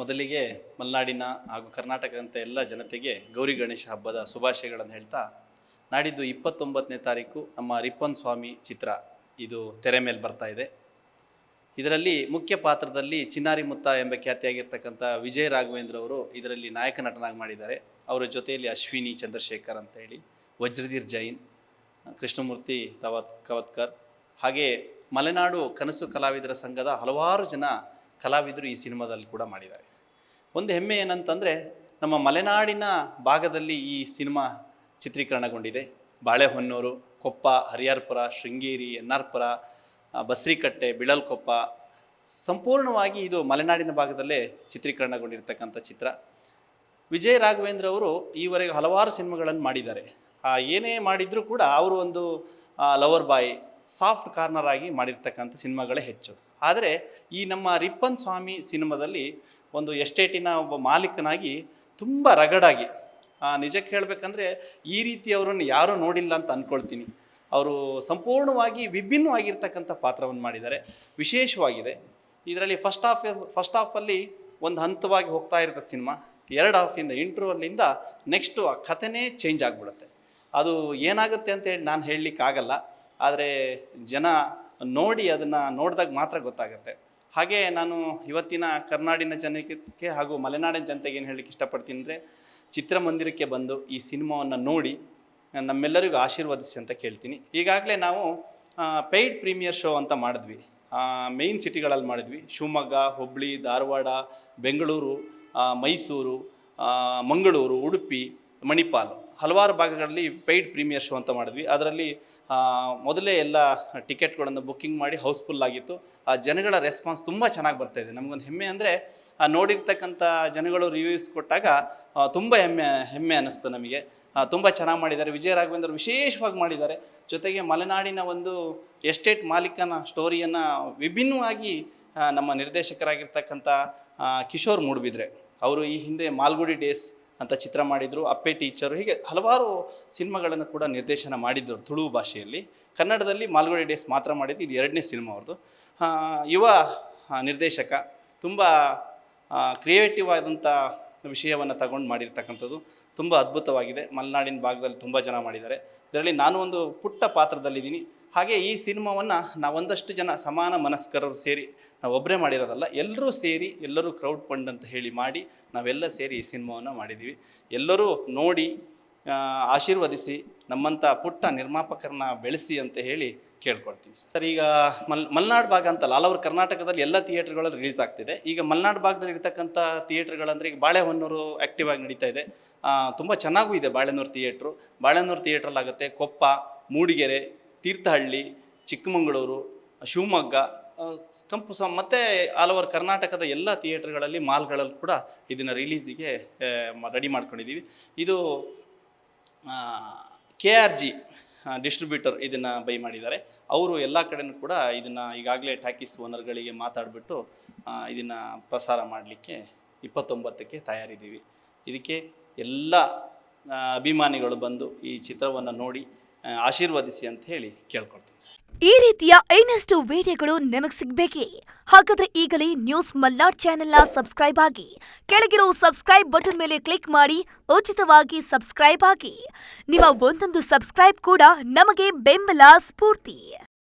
ಮೊದಲಿಗೆ ಮಲೆನಾಡಿನ ಹಾಗೂ ಕರ್ನಾಟಕದಂಥ ಎಲ್ಲ ಜನತೆಗೆ ಗೌರಿ ಗಣೇಶ ಹಬ್ಬದ ಶುಭಾಶಯಗಳನ್ನು ಹೇಳ್ತಾ, ನಾಡಿದ್ದು ಇಪ್ಪತ್ತೊಂಬತ್ತನೇ ತಾರೀಕು ನಮ್ಮ ರಿಪ್ಪನ್ ಸ್ವಾಮಿ ಚಿತ್ರ ಇದು ತೆರೆ ಮೇಲೆ ಬರ್ತಾ ಇದೆ. ಇದರಲ್ಲಿ ಮುಖ್ಯ ಪಾತ್ರದಲ್ಲಿ ಚಿನ್ನಾರಿ ಮುತ್ತ ಎಂಬ ಖ್ಯಾತಿಯಾಗಿರ್ತಕ್ಕಂಥ ವಿಜಯ್ ರಾಘವೇಂದ್ರ ಅವರು ಇದರಲ್ಲಿ ನಾಯಕ ನಟನಾಗಿ ಮಾಡಿದ್ದಾರೆ. ಅವರ ಜೊತೆಯಲ್ಲಿ ಅಶ್ವಿನಿ ಚಂದ್ರಶೇಖರ್ ಅಂತ ಹೇಳಿ, ವಜ್ರಧೀರ್ ಜೈನ್, ಕೃಷ್ಣಮೂರ್ತಿ ತವತ್ ಕವತ್ಕರ್, ಹಾಗೆ ಮಲೆನಾಡು ಕನಸು ಕಲಾವಿದರ ಸಂಘದ ಹಲವಾರು ಜನ ಕಲಾವಿದರು ಈ ಸಿನಿಮಾದಲ್ಲಿ ಕೂಡ ಮಾಡಿದ್ದಾರೆ. ಒಂದು ಹೆಮ್ಮೆ ಏನಂತಂದರೆ ನಮ್ಮ ಮಲೆನಾಡಿನ ಭಾಗದಲ್ಲಿ ಈ ಸಿನಿಮಾ ಚಿತ್ರೀಕರಣಗೊಂಡಿದೆ. ಬಾಳೆಹೊನ್ನೂರು, ಕೊಪ್ಪ ಹರಿಯಾರ್ಪುರ ಶೃಂಗೇರಿ ಎನ್ನಾರ್ಪುರ ಬಸ್ರಿಕಟ್ಟೆ, ಬಿಳಲ್ಕೊಪ್ಪ ಸಂಪೂರ್ಣವಾಗಿ ಇದು ಮಲೆನಾಡಿನ ಭಾಗದಲ್ಲೇ ಚಿತ್ರೀಕರಣಗೊಂಡಿರ್ತಕ್ಕಂಥ ಚಿತ್ರ. ವಿಜಯ್ ರಾಘವೇಂದ್ರ ಅವರು ಈವರೆಗೆ ಹಲವಾರು ಸಿನಿಮಾಗಳನ್ನು ಮಾಡಿದ್ದಾರೆ. ಏನೇ ಮಾಡಿದರೂ ಕೂಡ ಅವರು ಒಂದು ಲವರ್ ಬಾಯ್, ಸಾಫ್ಟ್ ಕಾರ್ನರ್ ಆಗಿ ಮಾಡಿರ್ತಕ್ಕಂಥ ಸಿನಿಮಾಗಳೇ ಹೆಚ್ಚು. ಆದರೆ ಈ ನಮ್ಮ ರಿಪ್ಪನ್ ಸ್ವಾಮಿ ಸಿನಿಮಾದಲ್ಲಿ ಒಂದು ಎಸ್ಟೇಟಿನ ಒಬ್ಬ ಮಾಲೀಕನಾಗಿ ತುಂಬ ರಗಡಾಗಿ ನಿಜಕ್ಕೆ ಹೇಳಬೇಕಂದ್ರೆ ಈ ರೀತಿ ಅವರನ್ನು ಯಾರೂ ನೋಡಿಲ್ಲ ಅಂತ ಅಂದ್ಕೊಳ್ತೀನಿ ಅವರು ಸಂಪೂರ್ಣವಾಗಿ ವಿಭಿನ್ನವಾಗಿರ್ತಕ್ಕಂಥ ಪಾತ್ರವನ್ನು ಮಾಡಿದ್ದಾರೆ. ವಿಶೇಷವಾಗಿದೆ. ಇದರಲ್ಲಿ ಫಸ್ಟ್ ಹಾಫ್ ಫಸ್ಟ್ ಹಾಫಲ್ಲಿ ಒಂದು ಹಂತವಾಗಿ ಹೋಗ್ತಾ ಇರುತ್ತೆ ಸಿನಿಮಾ. ಎರಡು ಹಾಫಿಂದ ಇಂಟ್ರೋಲಿಂದ ನೆಕ್ಸ್ಟು ಆ ಕಥೆನೇ ಚೇಂಜ್ ಆಗಿಬಿಡುತ್ತೆ. ಅದು ಏನಾಗುತ್ತೆ ಅಂತೇಳಿ ನಾನು ಹೇಳಲಿಕ್ಕಾಗಲ್ಲ. ಆದರೆ ಜನ ನೋಡಿ ಅದನ್ನು ನೋಡಿದಾಗ ಮಾತ್ರ ಗೊತ್ತಾಗುತ್ತೆ. ಹಾಗೆ ನಾನು ಇವತ್ತಿನ ಕರ್ನಾಡಿನ ಜನಕ್ಕೆ ಹಾಗೂ ಮಲೆನಾಡಿನ ಜನತೆಗೆ ಏನು ಹೇಳಲಿಕ್ಕೆ ಇಷ್ಟಪಡ್ತೀನಿ ಅಂದರೆ, ಚಿತ್ರಮಂದಿರಕ್ಕೆ ಬಂದು ಈ ಸಿನಿಮಾವನ್ನು ನೋಡಿ ನಮ್ಮೆಲ್ಲರಿಗೂ ಆಶೀರ್ವದಿಸಿ ಅಂತ ಕೇಳ್ತೀನಿ. ಈಗಾಗಲೇ ನಾವು ಪೇಯ್ಡ್ ಪ್ರೀಮಿಯರ್ ಶೋ ಅಂತ ಮಾಡಿದ್ವಿ. ಮೇಯ್ನ್ ಸಿಟಿಗಳಲ್ಲಿ ಮಾಡಿದ್ವಿ. ಶಿವಮೊಗ್ಗ ಹುಬ್ಬಳ್ಳಿ ಧಾರವಾಡ, ಬೆಂಗಳೂರು ಮೈಸೂರು ಮಂಗಳೂರು, ಉಡುಪಿ, ಮಣಿಪಾಲ್. ಹಲವಾರು ಭಾಗಗಳಲ್ಲಿ ಪೇಯ್ಡ್ ಪ್ರೀಮಿಯರ್ ಶೋ ಅಂತ ಮಾಡಿದ್ವಿ. ಅದರಲ್ಲಿ ಮೊದಲೇ ಎಲ್ಲ ಟಿಕೆಟ್ಗಳನ್ನು ಬುಕ್ಕಿಂಗ್ ಮಾಡಿ ಹೌಸ್ಫುಲ್ ಆಗಿತ್ತು. ಆ, ಜನಗಳ ರೆಸ್ಪಾನ್ಸ್ ತುಂಬ ಚೆನ್ನಾಗಿ ಬರ್ತಾ ಇದೆ. ನಮಗೊಂದು ಹೆಮ್ಮೆ ಅಂದರೆ ನೋಡಿರ್ತಕ್ಕಂಥ ಜನಗಳು ರಿವ್ಯೂಸ್ ಕೊಟ್ಟಾಗ ತುಂಬ ಹೆಮ್ಮೆ ಹೆಮ್ಮೆ ಅನ್ನಿಸ್ತು ನಮಗೆ. ತುಂಬ ಚೆನ್ನಾಗಿ ಮಾಡಿದ್ದಾರೆ. ವಿಜಯ ರಾಘವೇಂದ್ರ ವಿಶೇಷವಾಗಿ ಮಾಡಿದ್ದಾರೆ. ಜೊತೆಗೆ ಮಲೆನಾಡಿನ ಒಂದು ಎಸ್ಟೇಟ್ ಮಾಲೀಕನ ಸ್ಟೋರಿಯನ್ನು ವಿಭಿನ್ನವಾಗಿ ನಮ್ಮ ನಿರ್ದೇಶಕರಾಗಿರ್ತಕ್ಕಂಥ ಕಿಶೋರ್ ಮೂಡ್ಬಿದ್ರೆ. ಅವರು ಈ ಹಿಂದೆ ಮಾಲ್ಗುಡಿ ಡೇಸ್ ಅಂತ ಚಿತ್ರ ಮಾಡಿದರು. ಅಪ್ಪೆ ಟೀಚರು, ಹೀಗೆ ಹಲವಾರು ಸಿನಿಮಾಗಳನ್ನು ಕೂಡ ನಿರ್ದೇಶನ ಮಾಡಿದ್ರು ತುಳು ಭಾಷೆಯಲ್ಲಿ. ಕನ್ನಡದಲ್ಲಿ ಮಾಲ್ಗುಡಿ ಡೇಸ್ ಮಾತ್ರ ಮಾಡಿದ್ದು ಇದು ಎರಡನೇ ಸಿನಿಮಾ ಅವ್ರದ್ದು. ಯುವ ನಿರ್ದೇಶಕ ತುಂಬ ಕ್ರಿಯೇಟಿವ್ ಆದಂಥ ವಿಷಯವನ್ನು ತಗೊಂಡು ಮಾಡಿರ್ತಕ್ಕಂಥದ್ದು ತುಂಬ ಅದ್ಭುತವಾಗಿದೆ. ಮಲೆನಾಡಿನ ಭಾಗದಲ್ಲಿ ತುಂಬ ಜನ ಮಾಡಿದ್ದಾರೆ. ಇದರಲ್ಲಿ ನಾನು ಒಂದು ಪುಟ್ಟ ಪಾತ್ರದಲ್ಲಿದ್ದೀನಿ. ಹಾಗೆ ಈ ಸಿನಿಮಾವನ್ನು ನಾವೊಂದಷ್ಟು ಜನ ಸಮಾನ ಮನಸ್ಕರರು ಸೇರಿ ನಾವು ಒಬ್ಬರೇ ಮಾಡಿರೋದಲ್ಲ ಎಲ್ಲರೂ ಸೇರಿ ಎಲ್ಲರೂ ಕ್ರೌಡ್ ಫಂಡ್ ಅಂತ ಹೇಳಿ ಮಾಡಿ ನಾವೆಲ್ಲ ಸೇರಿ ಈ ಸಿನಿಮಾವನ್ನು ಮಾಡಿದ್ದೀವಿ ಎಲ್ಲರೂ ನೋಡಿ ಆಶೀರ್ವದಿಸಿ ನಮ್ಮಂಥ ಪುಟ್ಟ ನಿರ್ಮಾಪಕರನ್ನ ಬೆಳೆಸಿ ಅಂತ ಹೇಳಿ ಕೇಳ್ಕೊಳ್ತೀನಿ ಸರ್. ಈಗ ಮಲ್, ಮಲ್ನಾಡು ಭಾಗ ಅಂತಲ್ಲ ಆಲ್ ಓವರ್ ಕರ್ನಾಟಕದಲ್ಲಿ ಎಲ್ಲ ಥಿಯೇಟ್ರ್ಗಳಲ್ಲಿ ರಿಲೀಸ್ ಆಗ್ತಿದೆ. ಈಗ ಮಲ್ನಾಡು ಭಾಗದಲ್ಲಿ ಇರ್ತಕ್ಕಂಥ ಥಿಯೇಟ್ರ್ಗಳಂದರೆ ಈಗ ಬಾಳೆಹೊನ್ನೂರು ಆ್ಯಕ್ಟಿವ್ ಆಗಿ ನಡೀತಾ ಇದೆ. ತುಂಬ ಚೆನ್ನಾಗೂ ಇದೆ ಬಾಳೆನೂರು ಥಿಯೇಟ್ರು ಬಾಳೆನೂರು ಥಿಯೇಟ್ರಲ್ಲಾಗುತ್ತೆ ಕೊಪ್ಪ, ಮೂಡಿಗೆರೆ ತೀರ್ಥಹಳ್ಳಿ, ಚಿಕ್ಕಮಗಳೂರು, ಶಿವಮೊಗ್ಗ ಕಂಪು ಮತ್ತು ಆಲ್ ಓವರ್ ಕರ್ನಾಟಕದ ಎಲ್ಲ ಥಿಯೇಟ್ರ್ಗಳಲ್ಲಿ, ಮಾಲ್ಗಳಲ್ಲಿ ಕೂಡ ಇದನ್ನು ರಿಲೀಸಿಗೆ ರೆಡಿ ಮಾಡ್ಕೊಂಡಿದ್ದೀವಿ. ಇದು ಕೆ ಆರ್ ಜಿ ಡಿಸ್ಟ್ರಿಬ್ಯೂಟರ್ ಇದನ್ನು ಬೈ ಮಾಡಿದ್ದಾರೆ. ಅವರು ಎಲ್ಲ ಕಡೆನೂ ಕೂಡ ಇದನ್ನು ಈಗಾಗಲೇ ಟ್ಯಾಕಿಸ್ ಓನರ್ಗಳಿಗೆ ಮಾತಾಡಿಬಿಟ್ಟು ಇದನ್ನು ಪ್ರಸಾರ ಮಾಡಲಿಕ್ಕೆ ಇಪ್ಪತ್ತೊಂಬತ್ತಕ್ಕೆ ತಯಾರಿದ್ದೀವಿ. ಇದಕ್ಕೆ ಎಲ್ಲ ಅಭಿಮಾನಿಗಳು ಬಂದು ಈ ಚಿತ್ರವನ್ನು ನೋಡಿ ಆಶೀರ್ವದಿಸಿ ಅಂತ ಹೇಳಿ ಕೇಳ್ಕೊಳ್ತೀನಿ ಸರ್. ಈ ರೀತಿಯ ಇನ್ನಷ್ಟು ವಿಡಿಯೋಗಳು ನಿಮಗೆ ಸಿಗಬೇಕೇ? ಹಾಗಾದ್ರೆ ಈಗಲೇ ನ್ಯೂಸ್ ಮಲ್ನಾಡ್ ಚಾನೆಲ್ನ ಸಬ್ಸ್ಕ್ರೈಬ್ ಆಗಿ, ಕೆಳಗಿರೋ ಸಬ್ಸ್ಕ್ರೈಬ್ ಬಟನ್ ಮೇಲೆ ಕ್ಲಿಕ್ ಮಾಡಿ, ಉಚಿತವಾಗಿ ಸಬ್ಸ್ಕ್ರೈಬ್ ಆಗಿ. ನಿಮ್ಮ ಒಂದೊಂದು ಸಬ್ಸ್ಕ್ರೈಬ್ ಕೂಡ ನಮಗೆ ಬೆಂಬಲ ಸ್ಫೂರ್ತಿ.